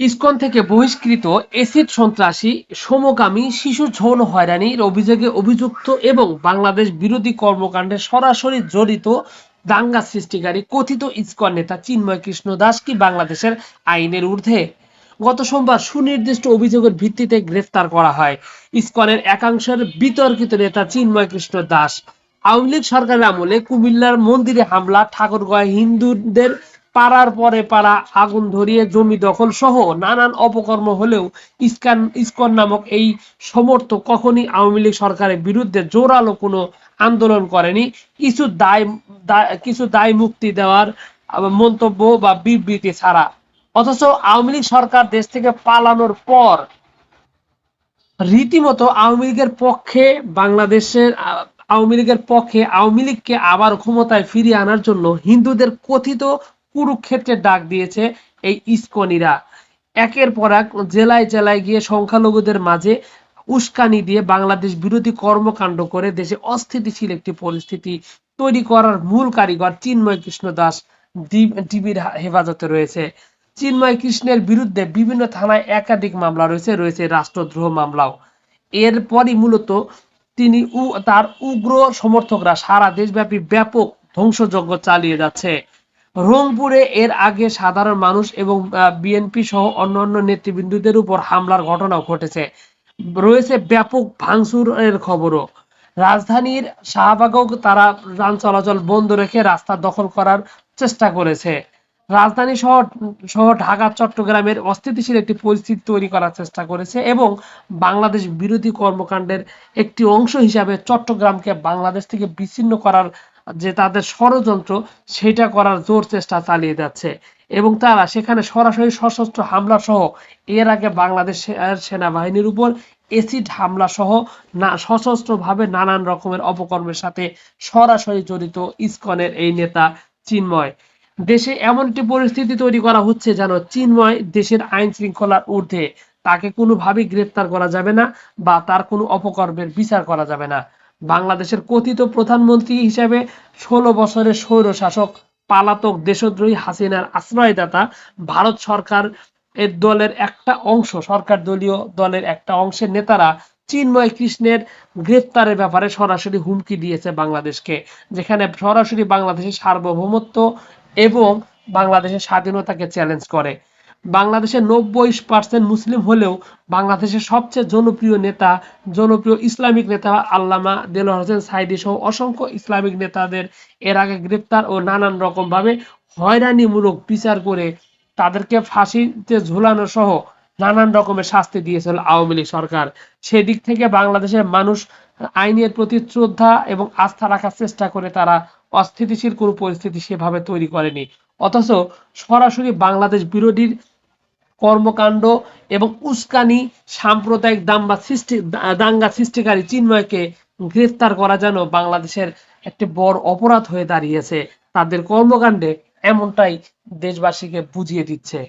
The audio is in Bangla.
ইসকন থেকে বহিষ্কৃত এসিড সন্ত্রাসী সমকামী শিশু যৌন হয়রানির অভিযোগে অভিযুক্ত এবং বাংলাদেশ বিরোধী কর্মকাণ্ডে সরাসরি জড়িত দাঙ্গা সৃষ্টিকারী কথিত ইসকন নেতা চিন্ময় কৃষ্ণ দাস কি বাংলাদেশের আইনের ঊর্ধ্বে? গত সোমবার সুনির্দিষ্ট অভিযোগের ভিত্তিতে গ্রেফতার করা হয় ইসকনের একাংশের বিতর্কিত নেতা চিন্ময় কৃষ্ণ দাস। আওয়ামী লীগ সরকারের আমলে কুমিল্লার মন্দিরে হামলা ঠাকুরগাঁয় হিন্দুদের পাড়ার পরে পাড়া আগুন ধরিয়ে জমি দখল সহ নানান অপকর্ম হলেও ইস্কান, ইসকন নামক এই সমর্থক কখনই আওয়ামী লীগ সরকারের বিরুদ্ধে জোরালো কোনো আন্দোলন করেনি। কিছু দায়- কিছু দায় মুক্তি দেওয়ার মন্তব্য বা বিবৃতি ছাড়া। অথচ আওয়ামী লীগ সরকার দেশ থেকে পালানোর পর রীতিমতো আওয়ামী লীগের পক্ষে বাংলাদেশের আওয়ামী লীগের পক্ষে আওয়ামী লীগকে আবার ক্ষমতায় ফিরিয়ে আনার জন্য হিন্দুদের কথিত কুরুক্ষেত্রের ডাক দিয়েছে এই ইস্কনিরা। একের পর এক জেলায় জেলায় গিয়ে সংখ্যালঘুদের মাঝে উস্কানি দিয়ে বাংলাদেশ বিরোধী কর্মকাণ্ড করে দেশে অস্থিতিশীল একটি পরিস্থিতি তৈরি করার মূল কারিগর চিন্ময় কৃষ্ণ দাস ডিবির হেফাজতে রয়েছে। চিন্ময় কৃষ্ণের বিরুদ্ধে বিভিন্ন থানায় একাধিক মামলা রয়েছে রয়েছে রাষ্ট্রদ্রোহ মামলাও। এরপরই মূলত তিনি তার উগ্র সমর্থকরা সারা দেশব্যাপী ব্যাপক ধ্বংসযজ্ঞ চালিয়ে যাচ্ছে। রংপুরে এর আগে সাধারণ মানুষ এবং বিএনপি সহ অন্যান্য নেতৃবৃন্দদের উপর হামলার ঘটনাও ঘটেছে। রয়েছে ব্যাপক ভাঙচুরের খবরও। রাজধানীর শাহবাগেও তারা যান চলাচল বন্ধ রেখে রাস্তা দখল করার চেষ্টা করেছে। রাজধানী সহ সহ ঢাকা, চট্টগ্রামের অস্থিতিশীল একটি পরিস্থিতি তৈরি করার চেষ্টা করেছে এবং বাংলাদেশ বিরোধী কর্মকাণ্ডের একটি অংশ হিসাবে চট্টগ্রামকে বাংলাদেশ থেকে বিচ্ছিন্ন করার যে তাদের ষড়যন্ত্র, সেটা করার জোর চেষ্টা চালিয়ে যাচ্ছে। এবং তারা সেখানে সরাসরি সশস্ত্র হামলা সহ এর আগে বাংলাদেশ সেনাবাহিনীর উপর এসিড হামলা সহ না সশস্ত্রভাবে নানান রকমের অপকর্মের সাথে সরাসরি জড়িত ইসকনের এই নেতা চিন্ময়। দেশে এমন একটি পরিস্থিতি তৈরি করা হচ্ছে যেন চিন্ময় দেশের আইন শৃঙ্খলার ঊর্ধ্বে। তাকে কোনোভাবেই গ্রেপ্তার করা যাবে না বা তার কোনো অপকর্মের বিচার করা যাবে না। বাংলাদেশের কথিত প্রধানমন্ত্রী হিসেবে ষোলো বছরের স্বৈর শাসক পালাতক দেশদ্রোহী হাসিনার আশ্রয়দাতা ভারত সরকার এর দলের একটা অংশ, সরকার দলীয় দলের একটা অংশের নেতারা চিন্ময় কৃষ্ণের গ্রেপ্তারের ব্যাপারে সরাসরি হুমকি দিয়েছে বাংলাদেশকে, যেখানে সরাসরি বাংলাদেশের সার্বভৌমত্ব এবং বাংলাদেশের স্বাধীনতাকে চ্যালেঞ্জ করে। বাংলাদেশের নব্বই পার্সেন্ট মুসলিম হলেও বাংলাদেশের সবচেয়ে জনপ্রিয় নেতা, জনপ্রিয় ইসলামিক নেতা আল্লামা দেলোয়ার হোসেন সাইদি সহ অসংখ্য ইসলামিক নেতাদের এর আগে গ্রেপ্তার ও নানান রকম ভাবে হয়রানিমূলক বিচার করে তাদেরকে ফাঁসিতে ঝুলানো সহ নানান রকমের শাস্তি দিয়েছিল আওয়ামী লীগ সরকার। সেদিক থেকে বাংলাদেশের মানুষ আইনের প্রতি শ্রদ্ধা এবং আস্থা রাখার চেষ্টা করে তারা অস্থিতিশীল কোনো পরিস্থিতি সেভাবে তৈরি করেনি। অথচ সরাসরি বাংলাদেশ বিরোধীর কর্মকাণ্ড এবং উস্কানি, সাম্প্রদায়িক দাম্বা সৃষ্টি, দাঙ্গা সৃষ্টিকারী চিন্ময়কে গ্রেফতার করা যেন বাংলাদেশের একটি বড় অপরাধ হয়ে দাঁড়িয়েছে। তাদের কর্মকাণ্ডে এমনটাই দেশবাসীকে বুঝিয়ে দিচ্ছে।